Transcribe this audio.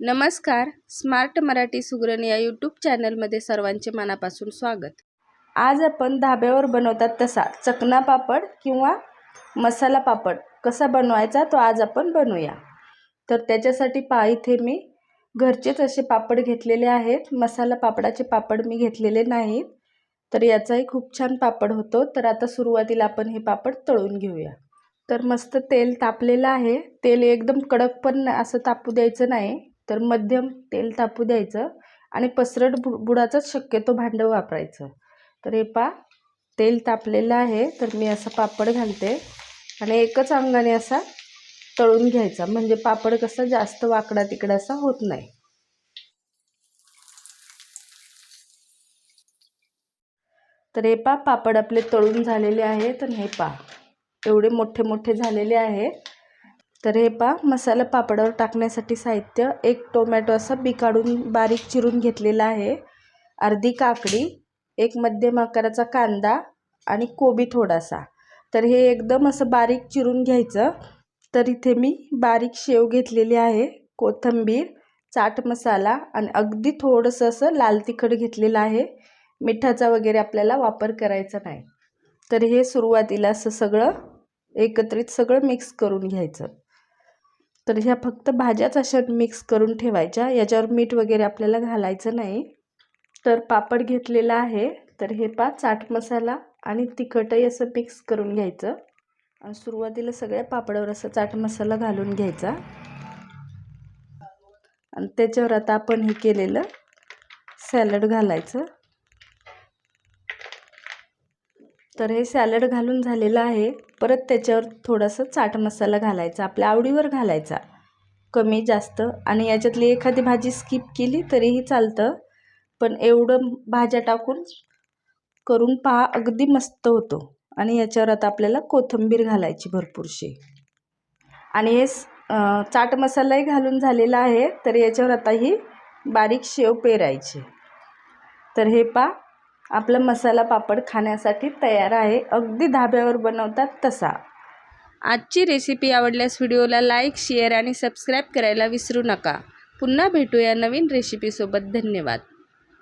नमस्कार स्मार्ट मराठी सुगरण या यूट्यूब चॅनलमध्ये सर्वांचे मनापासून स्वागत. आज आपण धाब्यावर बनवतात तसा चकना पापड किंवा मसाला पापड कसा बनवायचा तो आज आपण बनवूया. तर त्याच्यासाठी पा इथे मी घरचेच असे पापड घेतलेले आहेत. मसाला पापडाचे पापड मी घेतलेले नाहीत. तर याचाही खूप छान पापड होतो. तर आता सुरुवातीला आपण हे पापड तळून घेऊया. तर मस्त तेल तापलेलं आहे. तेल एकदम कडक पण असं तापू द्यायचं नाही. तर मध्यम तेल तापू द्यायचं आणि पसरट बु बुडाचंच शक्यतो भांडं वापरायचं. तर हे पा तेल तापलेलं आहे तर मी असं पापड घालते आणि एकच अंगाने असा तळून घ्यायचा. म्हणजे पापड कसा जास्त वाकडा तिकडा असा होत नाही. तर हे पा पापड आपले तळून झालेले आहेत आणि हे पा एवढे मोठे मोठे झालेले आहेत तर हे पा मसाला पापडावर टाकण्यासाठी साहित्य एक टोमॅटो असा बी काढून बारीक चिरून घेतलेला आहे. अर्धी काकडी एक मध्यम आकाराचा कांदा आणि कोबी थोडासा. तर हे एकदम असं बारीक चिरून घ्यायचं. तर इथे मी बारीक शेव घेतलेली आहे कोथिंबीर चाट मसाला आणि अगदी थोडंसं असं लाल तिखट घेतलेलं आहे. मिठाचा वगैरे आपल्याला वापर करायचा नाही. तर हे सुरुवातीला असं सगळं एकत्रित सगळं मिक्स करून घ्यायचं. तर ह्या फक्त भाज्याच अशा मिक्स करून ठेवायच्या. याच्यावर मीठ वगैरे आपल्याला घालायचं नाही. तर पापड घेतलेला आहे. तर हे पा चाट मसाला आणि तिखटही असं मिक्स करून घ्यायचं. आणि सुरुवातीला सगळ्या पापडावर असं चाट मसाला घालून घ्यायचा. आणि त्याच्यावर आता आपण हे केलेलं सॅलड घालायचं. तर हे सॅलड घालून झालेलं आहे. परत त्याच्यावर थोडासा चाट मसाला घालायचा आपल्या आवडीवर घालायचा. कमी जास्त. आणि याच्यातली एखादी भाजी स्किप केली तरीही चालतं. पण एवढं भाज्या टाकून करून पहा अगदी मस्त होतो. आणि याच्यावर आता आपल्याला कोथिंबीर घालायची भरपूरशी. आणि हे चाट मसालाही घालून झालेला आहे. तर याच्यावर आता ही बारीक शेव पेरायची. तर हे पा आपला मसाला पापड खाण्यासाठी तयार आहे. अगदी धाब्यावर बनवतात तसा. आजची रेसिपी आवडल्यास व्हिडिओला लाईक शेअर आणि सबस्क्राईब करायला विसरू नका. पुन्हा भेटूया नवीन रेसिपीसोबत धन्यवाद.